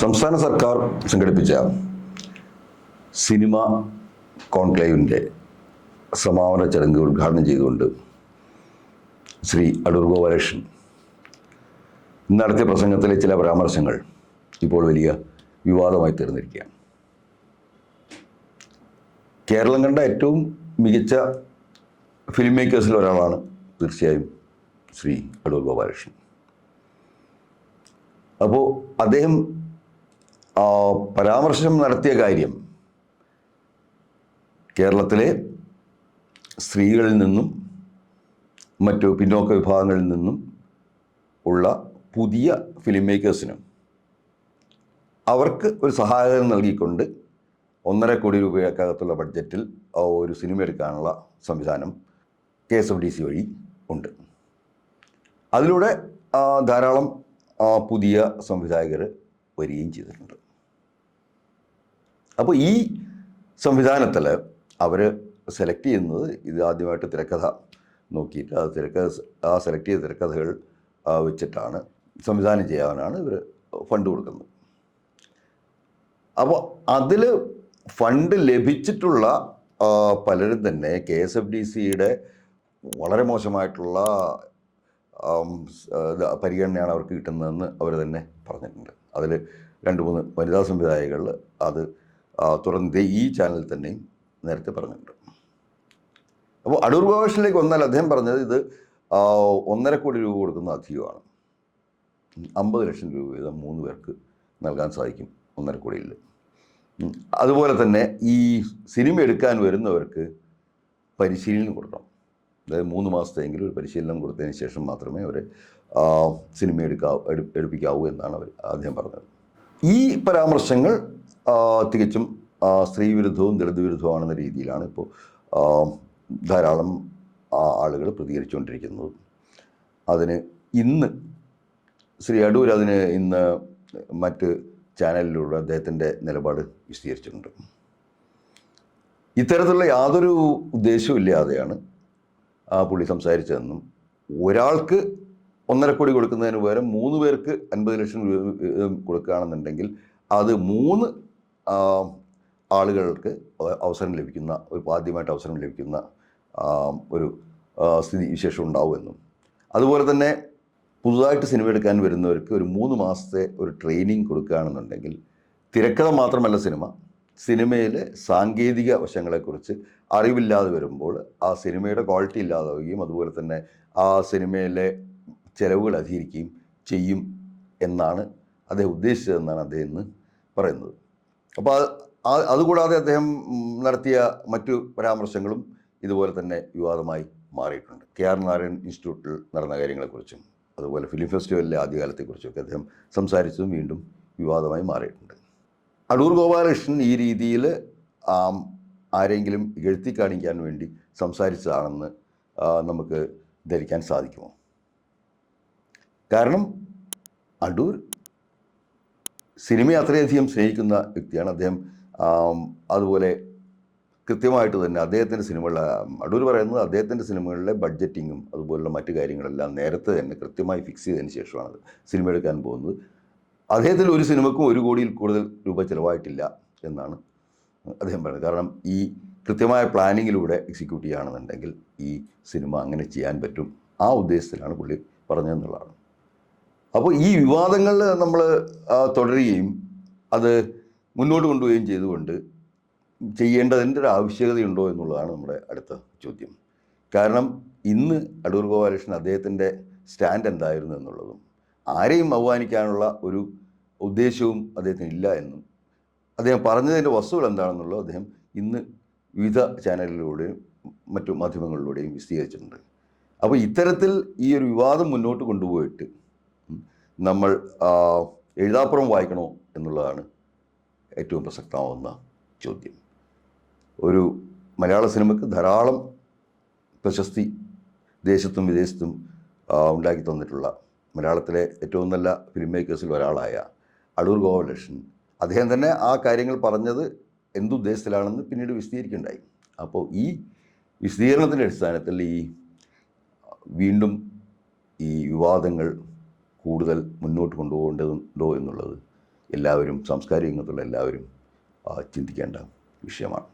സംസ്ഥാന സർക്കാർ സംഘടിപ്പിച്ച സിനിമ കോൺക്ലേവിന്റെ സമാപന ചടങ്ങ് ഉദ്ഘാടനം ചെയ്തുകൊണ്ട് ശ്രീ അടൂർ ഗോപാലകൃഷ്ണൻ നടത്തിയ പ്രസംഗത്തിലെ ചില പരാമർശങ്ങൾ ഇപ്പോൾ വലിയ വിവാദമായി തീർന്നിരിക്കുകയാണ്. കേരളം കണ്ട ഏറ്റവും മികച്ച ഫിലിം മേക്കേഴ്സിൽ ഒരാളാണ് തീർച്ചയായും ശ്രീ അടൂർ ഗോപാലകൃഷ്ണൻ. അപ്പോൾ അദ്ദേഹം പരാമർശം നടത്തിയ കാര്യം കേരളത്തിലെ സ്ത്രീകളിൽ നിന്നും മറ്റു പിന്നോക്ക വിഭാഗങ്ങളിൽ നിന്നും ഉള്ള പുതിയ ഫിലിം മേക്കേഴ്സിനും അവർക്ക് ഒരു സഹായം നൽകിക്കൊണ്ട് ഒന്നര കോടി രൂപയ്ക്കകത്തുള്ള ബഡ്ജറ്റിൽ ഒരു സിനിമ എടുക്കാനുള്ള സംവിധാനം K S F D C വഴി ഉണ്ട്. അതിലൂടെ ധാരാളം പുതിയ സംവിധായകർ വരികയും ചെയ്തിട്ടുണ്ട്. അപ്പോൾ ഈ സംവിധാനത്തിൽ അവർ സെലക്ട് ചെയ്യുന്നത് ഇത് ആദ്യമായിട്ട് തിരക്കഥ നോക്കിയിട്ട് ആ തിരക്കഥ ആ സെലക്ട് ചെയ്ത തിരക്കഥകൾ വെച്ചിട്ടാണ് സംവിധാനം ചെയ്യാനാണ് ഇവർ ഫണ്ട് കൊടുക്കുന്നത്. അപ്പോൾ അതിൽ ഫണ്ട് ലഭിച്ചിട്ടുള്ള പലരും തന്നെ കെ എസ് എഫ് ഡി സിയുടെ വളരെ മോശമായിട്ടുള്ള പരിഗണനയാണ് അവർക്ക് കിട്ടുന്നതെന്ന് അവർ തന്നെ പറഞ്ഞിട്ടുണ്ട്. അതിൽ രണ്ട് മൂന്ന് വനിതാ സംവിധായകൾ അത് തുറന്ന് ഈ ചാനലിൽ തന്നെയും നേരത്തെ പറഞ്ഞിട്ടുണ്ട്. അപ്പോൾ അടൂർ ഗോപാലകൃഷ്ണനിലേക്ക് വന്നാൽ അദ്ദേഹം പറഞ്ഞത് ഇത് ഒന്നര കോടി രൂപ കൊടുക്കുന്ന അധികമാണ്. അമ്പത് ലക്ഷം രൂപ വീതം മൂന്ന് പേർക്ക് നൽകാൻ സാധിക്കും ഒന്നര കോടിയിൽ. അതുപോലെ തന്നെ ഈ സിനിമ എടുക്കാൻ വരുന്നവർക്ക് പരിശീലനം കൊടുക്കണം. അതായത് മൂന്ന് മാസത്തെയെങ്കിലും ഒരു പരിശീലനം കൊടുത്തതിന് ശേഷം മാത്രമേ അവർ സിനിമ എടുക്കാവൂ എടുപ്പിക്കാവൂ എന്നാണ് അവർ ആദ്യം പറഞ്ഞത്. ഈ പരാമർശങ്ങൾ തികച്ചും ആ, സ്ത്രീ വിരുദ്ധവും ദളിത് വിരുദ്ധവുമാണെന്ന രീതിയിലാണ് ഇപ്പോൾ ധാരാളം ആളുകൾ പ്രതികരിച്ചുകൊണ്ടിരിക്കുന്നത്. അതിന് ഇന്ന് ശ്രീ അടൂർ അതിന് ഇന്ന് മറ്റ് ചാനലിലൂടെ അദ്ദേഹത്തിന്റെ നിലപാട് വിശദീകരിച്ചിട്ടുണ്ട്. ഇത്തരത്തിലുള്ള യാതൊരു ഉദ്ദേശവും ഇല്ലാതെയാണ് ആ പുള്ളി സംസാരിച്ചതെന്നും ഒരാൾക്ക് ഒന്നര കോടി കൊടുക്കുന്നതിന് പകരം മൂന്ന് പേർക്ക് അൻപത് ലക്ഷം രൂപ കൊടുക്കുകയാണെന്നുണ്ടെങ്കിൽ അത് മൂന്ന് ആളുകൾക്ക് അവസരം ലഭിക്കുന്ന ഒരു ആദ്യമായിട്ട് അവസരം ലഭിക്കുന്ന ഒരു സ്ഥിതി വിശേഷം ഉണ്ടാവുമെന്നും അതുപോലെ തന്നെ പുതുതായിട്ട് സിനിമ എടുക്കാൻ വരുന്നവർക്ക് ഒരു മൂന്ന് മാസത്തെ ഒരു ട്രെയിനിങ് കൊടുക്കുകയാണെന്നുണ്ടെങ്കിൽ തിരക്കഥ മാത്രമല്ല സിനിമ. സിനിമയിലെ സാങ്കേതിക വശങ്ങളെക്കുറിച്ച് അറിവില്ലാതെ വരുമ്പോൾ ആ സിനിമയുടെ ക്വാളിറ്റി ഇല്ലാതാവുകയും അതുപോലെ തന്നെ ആ സിനിമയിലെ ചിലവുകൾ അധികരിക്കുകയും ചെയ്യും എന്നാണ് അദ്ദേഹം ഉദ്ദേശിച്ചതെന്നാണ് അദ്ദേഹം ഇന്ന് പറയുന്നത്. അപ്പോൾ അതുകൂടാതെ അദ്ദേഹം നടത്തിയ മറ്റു പരാമർശങ്ങളും ഇതുപോലെ തന്നെ വിവാദമായി മാറിയിട്ടുണ്ട്. കെ ആർ നാരായൺ ഇൻസ്റ്റിറ്റ്യൂട്ടിൽ നടന്ന കാര്യങ്ങളെക്കുറിച്ചും അതുപോലെ ഫിലിം ഫെസ്റ്റിവലിലെ ആദ്യകാലത്തെക്കുറിച്ചൊക്കെ അദ്ദേഹം സംസാരിച്ചതും വീണ്ടും വിവാദമായി മാറിയിട്ടുണ്ട്. അടൂർ ഗോപാലകൃഷ്ണൻ ഈ രീതിയിൽ ആരെങ്കിലും എഴുത്തി കാണിക്കാൻ വേണ്ടി സംസാരിച്ചതാണെന്ന് നമുക്ക് ധരിക്കാൻ സാധിക്കുമോ? കാരണം അടൂർ സിനിമയെ അത്രയധികം സ്നേഹിക്കുന്ന വ്യക്തിയാണ്. അദ്ദേഹം അതുപോലെ കൃത്യമായിട്ട് തന്നെ അദ്ദേഹത്തിന്റെ സിനിമകളിലെ അടൂർ പറയുന്നത് അദ്ദേഹത്തിന്റെ സിനിമകളിലെ ബഡ്ജറ്റിങ്ങും അതുപോലുള്ള മറ്റു കാര്യങ്ങളെല്ലാം നേരത്തെ തന്നെ കൃത്യമായി ഫിക്സ് ചെയ്തതിന് ശേഷമാണ് സിനിമ എടുക്കാൻ പോകുന്നത്. അദ്ദേഹത്തിൽ ഒരു സിനിമക്കും ഒരു കോടിയിൽ കൂടുതൽ രൂപ ചിലവായിട്ടില്ല എന്നാണ് അദ്ദേഹം പറയുന്നത്. കാരണം ഈ കൃത്യമായ പ്ലാനിങ്ങിലൂടെ എക്സിക്യൂട്ട് ചെയ്യുകയാണെന്നുണ്ടെങ്കിൽ ഈ സിനിമ അങ്ങനെ ചെയ്യാൻ പറ്റും ആ ഉദ്ദേശത്തിലാണ് പുള്ളി പറഞ്ഞതെന്നുള്ളതാണ്. അപ്പോൾ ഈ വിവാദങ്ങൾ നമ്മൾ തുടരുകയും അത് മുന്നോട്ട് കൊണ്ടുപോവുകയും ചെയ്തുകൊണ്ട് ചെയ്യേണ്ടതിന്റെ ഒരു ആവശ്യകതയുണ്ടോ എന്നുള്ളതാണ് നമ്മുടെ അടുത്ത ചോദ്യം. കാരണം ഇന്ന് അടൂർ ഗോപാലകൃഷ്ണൻ അദ്ദേഹത്തിന്റെ സ്റ്റാൻഡ് എന്തായിരുന്നു എന്നുള്ളതും ആരെയും അവമാനിക്കാനുള്ള ഒരു ഉദ്ദേശവും അദ്ദേഹത്തിന് ഇല്ല എന്നും അദ്ദേഹം പറഞ്ഞതിന്റെ വസ്തുക്കൾ എന്താണെന്നുള്ളത് അദ്ദേഹം ഇന്ന് വിവിധ ചാനലിലൂടെയും മറ്റു മാധ്യമങ്ങളിലൂടെയും വിശദീകരിച്ചിട്ടുണ്ട്. അപ്പോൾ ഇത്തരത്തിൽ ഈ ഒരു വിവാദം മുന്നോട്ട് കൊണ്ടുപോയിട്ട് നമ്മൾ എഴുതാപ്പുറം വായിക്കണോ എന്നുള്ളതാണ് ഏറ്റവും പ്രസക്തമാവുന്ന ചോദ്യം. ഒരു മലയാള സിനിമയ്ക്ക് ധാരാളം പ്രശസ്തി ദേശത്തും വിദേശത്തും ഉണ്ടാക്കി തന്നിട്ടുള്ള മലയാളത്തിലെ ഏറ്റവും നല്ല ഫിലിം മേക്കേഴ്സിൽ ഒരാളായ അടൂർ ഗോപാലകൃഷ്ണൻ. അദ്ദേഹം തന്നെ ആ കാര്യങ്ങൾ പറഞ്ഞത് എന്തുദ്ദേശത്തിലാണെന്ന് പിന്നീട് വിശദീകരിക്കുണ്ടായി. അപ്പോൾ ഈ വിശദീകരണത്തിന്റെ അടിസ്ഥാനത്തിൽ ഈ വീണ്ടും ഈ വിവാദങ്ങൾ കൂടുതൽ മുന്നോട്ട് കൊണ്ടുപോകേണ്ടതുണ്ടോ എന്നുള്ളത് എല്ലാവരും സാംസ്കാരിക രംഗത്തുള്ള എല്ലാവരും ചിന്തിക്കേണ്ട വിഷയമാണ്.